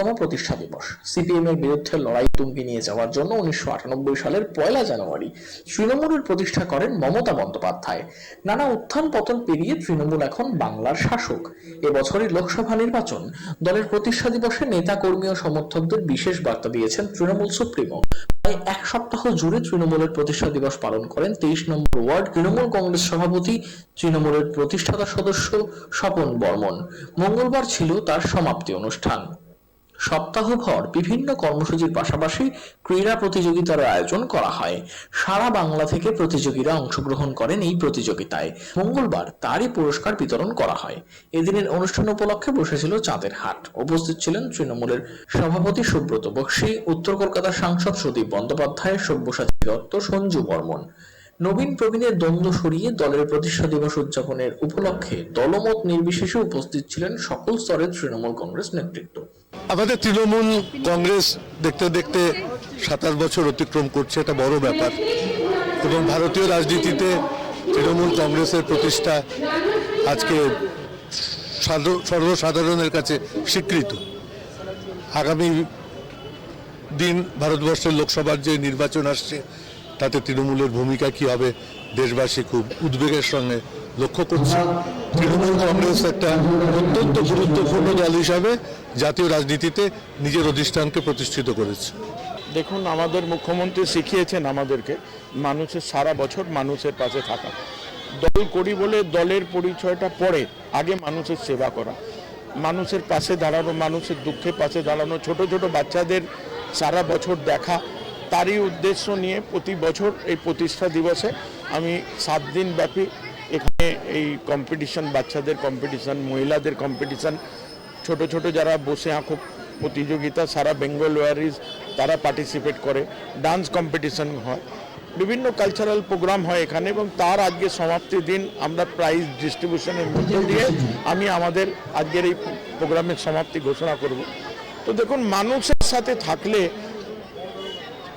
পঞ্চাশতম প্রতিষ্ঠা দিবস। সিপিএম এর বিরুদ্ধে লড়াই তুঙ্গি নিয়ে যাওয়ার জন্য উনিশশো আটানব্বই সালের পয়লা জানুয়ারি তৃণমূলের প্রতিষ্ঠা করেন মমতা বন্দ্যোপাধ্যায়। নানা উত্থান পতন পেরিয়ে তৃণমূল এখন বাংলার শাসক। এবছরই লোকসভা নির্বাচন। দলের প্রতিষ্ঠা দিবসে নেতা, কর্মী ও সমর্থকদের বিশেষ বার্তা দিয়েছেন তৃণমূল সুপ্রিমো। প্রায় এক সপ্তাহ জুড়ে তৃণমূলের প্রতিষ্ঠা দিবস পালন করেন তেইশ নম্বর ওয়ার্ড তৃণমূল কংগ্রেস সভাপতি, তৃণমূলের প্রতিষ্ঠাতা সদস্য স্বপন বর্মন। মঙ্গলবার ছিল তার সমাপ্তি অনুষ্ঠান। সপ্তাহভর বিভিন্ন কর্মসূচির পাশাপাশি ক্রীড়া প্রতিযোগিতার আয়োজন করা হয়। সারা বাংলা থেকে প্রতিযোগীরা অংশগ্রহণ করেন এই প্রতিযোগিতায়। মঙ্গলবার তারই পুরস্কার বিতরণ করা হয়। এদিনের অনুষ্ঠান উপলক্ষে বসেছিল চাঁদের হাট। উপস্থিত ছিলেন তৃণমূলের সভাপতি সুব্রত বক্সী, উত্তর কলকাতার সাংসদ সুদীপ বন্দ্যোপাধ্যায়, সব্যসাচী দত্ত, সঞ্জু বর্মন। নবীন প্রবীণের দ্বন্দ্ব সরিয়ে দলের প্রতিষ্ঠা দিবস উদযাপনের উপলক্ষে দলমত নির্বিশেষে উপস্থিত ছিলেন সকল স্তরের তৃণমূল কংগ্রেস নেতৃত্ব। আমাদের তৃণমূল কংগ্রেস দেখতে দেখতে সাতাশ বছর অতিক্রম করছে, এটা বড় ব্যাপার। এবং ভারতীয় রাজনীতিতে তৃণমূল কংগ্রেসের প্রতিষ্ঠা আজকে সর্বসাধারণের কাছে স্বীকৃত। আগামী দিন ভারতবর্ষের লোকসভার যে নির্বাচন আসছে, তাতে তৃণমূলের ভূমিকা কি হবে, দেশবাসী খুব উদ্বেগের সঙ্গে লক্ষ্য করছি। তৃণমূল কংগ্রেস একটা অত্যন্ত গুরুত্বপূর্ণ দল হিসাবে জাতীয় রাজনীতিতে নিজের অধিষ্ঠানকে প্রতিষ্ঠিত করেছে। দেখুন, আমাদের মুখ্যমন্ত্রী শিখিয়েছেন আমাদেরকে, মানুষের সারা বছর মানুষের পাশে থাকা। দল করি বলে দলের পরিচয়টা পরে আগে মানুষের সেবা করা। মানুষের পাশে দাঁড়ানো, মানুষের দুঃখে পাশে দাঁড়ানো, ছোট ছোট বাচ্চাদের সারা বছর দেখা, তারই উদ্দেশ্য নিয়ে প্রতি বছর এই প্রতিষ্ঠা দিবসে আমি সাত দিন ব্যাপী এখানে এই কম্পিটিশন বাচ্চাদের কম্পিটিশন মহিলাদের কম্পিটিশন ছোট ছোট যারা বসে আঁকো প্রতিযোগিতা, সারা বেঙ্গল ওয়ারিজ তারা পার্টিসিপেট করে। ডান্স কম্পিটিশন হয়। বিভিন্ন কালচারাল প্রোগ্রাম হয় এখানে এবং তার আজকে সমাপ্তির দিন। আমরা প্রাইজ ডিস্ট্রিবিউশনের মধ্য দিয়ে আমি আমাদের আজকের এই প্রোগ্রামের সমাপ্তি ঘোষণা করব। তো দেখুন, মানুষের সাথে থাকলে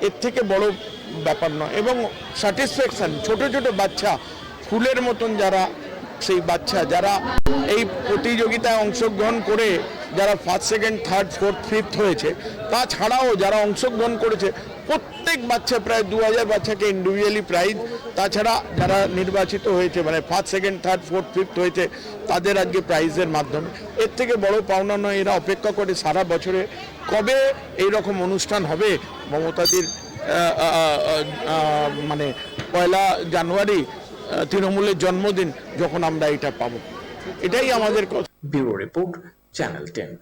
এর থেকে বড় ব্যাপার নয় এবং স্যাটিসফ্যাকশন ছোট ছোট বাচ্চা ফুলের মতন যারা সেই বাচ্চা, যারা এই প্রতিযোগিতায় অংশগ্রহণ করে যারা first second third fourth fifth হয়েছে, তাছাড়াও যারা অংশগ্রহণ করেছে, প্রত্যেক বাচ্চা প্রায় দু হাজার বাচ্চাকে ইন্ডিভিজুয়ালি প্রাইজ তাছাড়া যারা নির্বাচিত হয়েছে মানে first second third fourth fifth হয়েছে, তাদের আজকে প্রাইজের মাধ্যমে। এর থেকে বড় পাওনা নয়, এরা অপেক্ষা করে সারা বছরে কবে এই রকম অনুষ্ঠান হবে? মমতাদির মানে পয়লা জানুয়ারি তৃণমূলের জন্মদিন যখন আমরা এটা পাবো। এটাই আমাদের কথা। Bureau report channel ten.